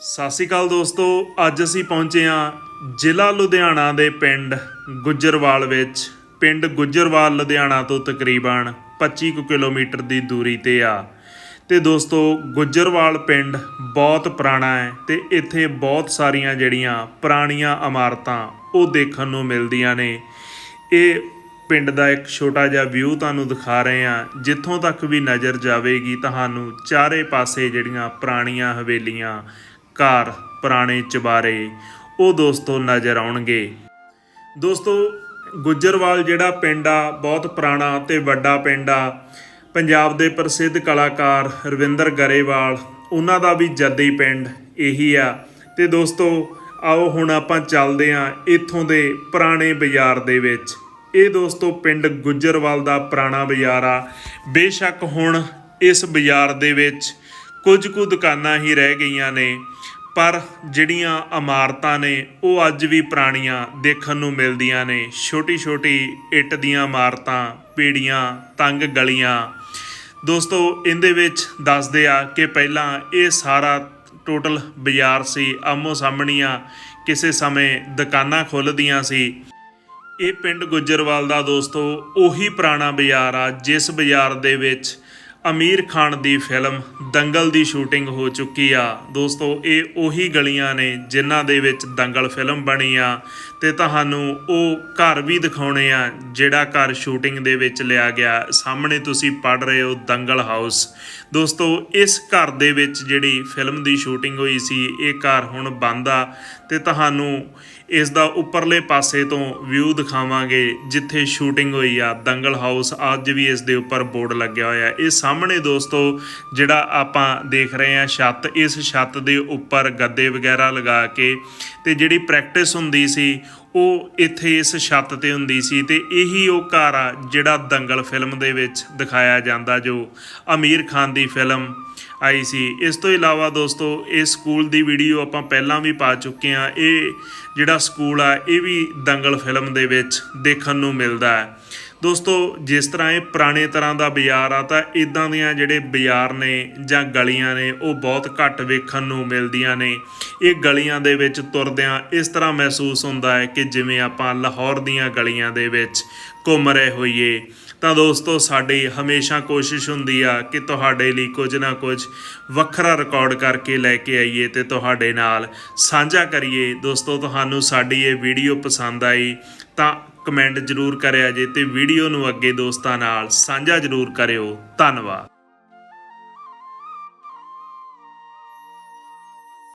ਸਤਿ ਸ਼੍ਰੀ ਅਕਾਲ ਦੋਸਤੋ, ਅੱਜ ਅਸੀਂ ਪਹੁੰਚੇ ਹਾਂ ਜ਼ਿਲ੍ਹਾ ਲੁਧਿਆਣਾ ਦੇ ਪਿੰਡ ਗੁੱਜਰਵਾਲ ਵਿੱਚ। ਪਿੰਡ ਗੁੱਜਰਵਾਲ, ਲੁਧਿਆਣਾ ਤੋਂ ਤਕਰੀਬਨ 25 ਕੁ ਕਿਲੋਮੀਟਰ ਦੀ ਦੂਰੀ ਤੇ ਆ। ਤੇ ਦੋਸਤੋ, ਗੁੱਜਰਵਾਲ ਪਿੰਡ ਬਹੁਤ ਪੁਰਾਣਾ ਹੈ ਤੇ ਇੱਥੇ ਬਹੁਤ ਸਾਰੀਆਂ ਜਿਹੜੀਆਂ ਪੁਰਾਣੀਆਂ ਇਮਾਰਤਾਂ ਉਹ ਦੇਖਣ ਨੂੰ ਮਿਲਦੀਆਂ ਨੇ। ਇਹ ਪਿੰਡ ਦਾ ਇੱਕ ਛੋਟਾ ਜਿਹਾ ਵਿਊ ਤੁਹਾਨੂੰ ਦਿਖਾ ਰਹੇ ਹਾਂ। ਜਿੱਥੋਂ ਤੱਕ ਵੀ ਨਜ਼ਰ ਜਾਵੇਗੀ, ਤੁਹਾਨੂੰ ਚਾਰੇ ਪਾਸੇ ਜਿਹੜੀਆਂ ਪੁਰਾਣੀਆਂ ਹਵੇਲੀਆਂ ਘਰ ਪੁਰਾਣੇ ਚਬਾਰੇ, ਉਹ ਦੋਸਤੋ ਨਜ਼ਰ ਆਉਣਗੇ। ਦੋਸਤੋ, ਗੁੱਜਰਵਾਲ ਜਿਹੜਾ ਪਿੰਡ ਆ, ਬਹੁਤ ਪੁਰਾਣਾ ਤੇ ਵੱਡਾ ਪਿੰਡ ਆ, ਪੰਜਾਬ ਦੇ ਪ੍ਰਸਿੱਧ ਕਲਾਕਾਰ ਰਵਿੰਦਰ ਗਰੇਵਾਲ, ਉਹਨਾਂ ਦਾ ਵੀ ਜੱਦੀ ਪਿੰਡ ਇਹੀ ਆ। ਤੇ ਦੋਸਤੋ, ਆਓ ਹੁਣ ਆਪਾਂ ਚੱਲਦੇ ਆਂ ਇੱਥੋਂ ਦੇ ਪੁਰਾਣੇ ਬਾਜ਼ਾਰ ਦੇ ਵਿੱਚ। ਇਹ ਦੋਸਤੋ ਪਿੰਡ ਗੁੱਜਰਵਾਲ ਦਾ ਪੁਰਾਣਾ ਬਾਜ਼ਾਰ ਆ। ਬੇਸ਼ੱਕ ਹੁਣ ਇਸ ਬਾਜ਼ਾਰ ਦੇ ਵਿੱਚ ਕੁਝ ਕੁ ਦੁਕਾਨਾਂ ਹੀ ਰਹਿ ਗਈਆਂ ਨੇ, ਪਰ ਜਿਹੜੀਆਂ ਇਮਾਰਤਾਂ ਨੇ, ਉਹ ਅੱਜ ਵੀ ਪੁਰਾਣੀਆਂ ਦੇਖਣ ਨੂੰ ਮਿਲਦੀਆਂ ਨੇ। ਛੋਟੀ ਛੋਟੀ ਇੱਟ ਦੀਆਂ ਇਮਾਰਤਾਂ, ਪੀੜੀਆਂ, ਤੰਗ ਗਲੀਆਂ। ਦੋਸਤੋ, ਇਹਦੇ ਵਿੱਚ ਦੱਸਦੇ ਆ ਕਿ ਪਹਿਲਾਂ ਇਹ ਸਾਰਾ ਟੋਟਲ ਬਾਜ਼ਾਰ ਸੀ ਆਮੋ ਸਾਹਮਣੀਆਂ ਕਿਸੇ ਸਮੇਂ ਦੁਕਾਨਾਂ ਖੁੱਲਦੀਆਂ ਸੀ। ਇਹ ਪਿੰਡ ਗੁੱਜਰਵਾਲ ਦਾ ਦੋਸਤੋ, ਉਹੀ ਪੁਰਾਣਾ ਬਾਜ਼ਾਰ ਆ, ਜਿਸ ਬਾਜ਼ਾਰ ਦੇ ਵਿੱਚ ਅਮੀਰ ਖਾਨ ਦੀ ਫਿਲਮ ਦੰਗਲ ਦੀ ਸ਼ੂਟਿੰਗ ਹੋ ਚੁੱਕੀ ਆ। ਦੋਸਤੋ, ਇਹ ਉਹੀ ਗਲੀਆਂ ਨੇ ਜਿਨ੍ਹਾਂ ਦੇ ਵਿੱਚ ਦੰਗਲ ਫਿਲਮ ਬਣੀ ਆ ਤੇ ਤੁਹਾਨੂੰ ਉਹ ਘਰ ਵੀ ਦਿਖਾਉਣੇ ਆ, ਜਿਹੜਾ ਘਰ ਸ਼ੂਟਿੰਗ ਦੇ ਵਿੱਚ ਲਿਆ ਗਿਆ। ਸਾਹਮਣੇ ਤੁਸੀਂ ਪੜ ਰਹੇ ਹੋ ਦੰਗਲ ਹਾਊਸ। ਦੋਸਤੋ, ਇਸ ਘਰ ਦੇ ਵਿੱਚ ਜਿਹੜੀ ਫਿਲਮ ਦੀ ਸ਼ੂਟਿੰਗ ਹੋਈ ਸੀ, ਇਹ ਘਰ ਹੁਣ ਬੰਦ ਆ ਤੇ ਤੁਹਾਨੂੰ ਇਸ ਦਾ ਉੱਪਰਲੇ ਪਾਸੇ ਤੋਂ ਵਿਊ ਦਿਖਾਵਾਂਗੇ, ਜਿੱਥੇ ਸ਼ੂਟਿੰਗ ਹੋਈ ਆ ਦੰਗਲ ਹਾਊਸ। ਅੱਜ ਵੀ ਇਸ ਦੇ ਉੱਪਰ ਬੋਰਡ ਲੱਗਿਆ ਹੋਇਆ। ਇਹ ਸਾਹਮਣੇ ਦੋਸਤੋ, ਜਿਹੜਾ ਆਪਾਂ ਦੇਖ ਰਹੇ ਆ ਛੱਤ, ਇਸ ਛੱਤ ਦੇ ਉੱਪਰ ਗੱਦੇ ਵਗੈਰਾ ਲਗਾ ਕੇ ਤੇ ਜਿਹੜੀ ਪ੍ਰੈਕਟਿਸ ਹੁੰਦੀ ਸੀ, ਉਹ ਇੱਥੇ ਇਸ ਛੱਤ ਤੇ ਹੁੰਦੀ ਸੀ ਤੇ ਇਹੀ ਉਹ ਘਰ ਆ ਜਿਹੜਾ ਦੰਗਲ ਫਿਲਮ ਦੇ ਵਿੱਚ ਦਿਖਾਇਆ ਜਾਂਦਾ ਜੋ ਅਮੀਰ ਖਾਨ ਦੀ ਫਿਲਮ ਆਈ ਸੀ। ਇਸ ਤੋਂ ਇਲਾਵਾ ਦੋਸਤੋ ਇਹ ਸਕੂਲ ਦੀ ਵੀਡੀਓ ਆਪਾਂ ਪਹਿਲਾਂ ਵੀ ਪਾ ਚੁੱਕੇ ਆ ਇਹ ਜਿਹੜਾ ਸਕੂਲ ਆ, ਇਹ ਵੀ ਦੰਗਲ ਫਿਲਮ ਦੇ ਵਿੱਚ ਦੇਖਣ ਨੂੰ ਮਿਲਦਾ ਹੈ। ਦੋਸਤੋ, ਜਿਸ ਤਰ੍ਹਾਂ ਇਹ ਪੁਰਾਣੇ ਤਰ੍ਹਾਂ ਦਾ ਬਾਜ਼ਾਰ ਆ, ਤਾਂ ਇਦਾਂ ਦੀਆਂ ਜਿਹੜੇ ਬਾਜ਼ਾਰ ਨੇ ਜਾਂ ਗਲੀਆਂ ਨੇ, ਉਹ ਬਹੁਤ ਘੱਟ ਵੇਖਣ ਨੂੰ ਮਿਲਦੀਆਂ ਨੇ। ਇਹ ਗਲੀਆਂ ਦੇ ਵਿੱਚ ਤੁਰਦਿਆਂ ਇਸ ਤਰ੍ਹਾਂ ਮਹਿਸੂਸ ਹੁੰਦਾ ਹੈ ਕਿ ਜਿਵੇਂ ਆਪਾਂ ਲਾਹੌਰ ਦੀਆਂ ਗਲੀਆਂ ਦੇ ਵਿੱਚ ਘੁੰਮ ਰਹੇ ਹੋਈਏ। ਤਾਂ ਦੋਸਤੋ, ਸਾਡੀ ਹਮੇਸ਼ਾ ਕੋਸ਼ਿਸ਼ ਹੁੰਦੀ ਆ ਕਿ ਤੁਹਾਡੇ ਲਈ ਕੁਝ ਨਾ ਕੁਝ ਵੱਖਰਾ ਰਿਕਾਰਡ ਕਰਕੇ ਲੈ ਕੇ ਆਈਏ ਤੇ ਤੁਹਾਡੇ ਨਾਲ ਸਾਂਝਾ ਕਰੀਏ। ਦੋਸਤੋ, ਤੁਹਾਨੂੰ ਸਾਡੀ ਇਹ ਵੀਡੀਓ ਪਸੰਦ ਆਈ ਤਾਂ ਕਮੈਂਟ ਜ਼ਰੂਰ ਕਰਿਆ ਜੇ ਤੇ ਵੀਡੀਓ ਨੂੰ ਅੱਗੇ ਦੋਸਤਾਂ ਨਾਲ ਸਾਂਝਾ ਜ਼ਰੂਰ ਕਰਿਓ। ਧੰਨਵਾਦ।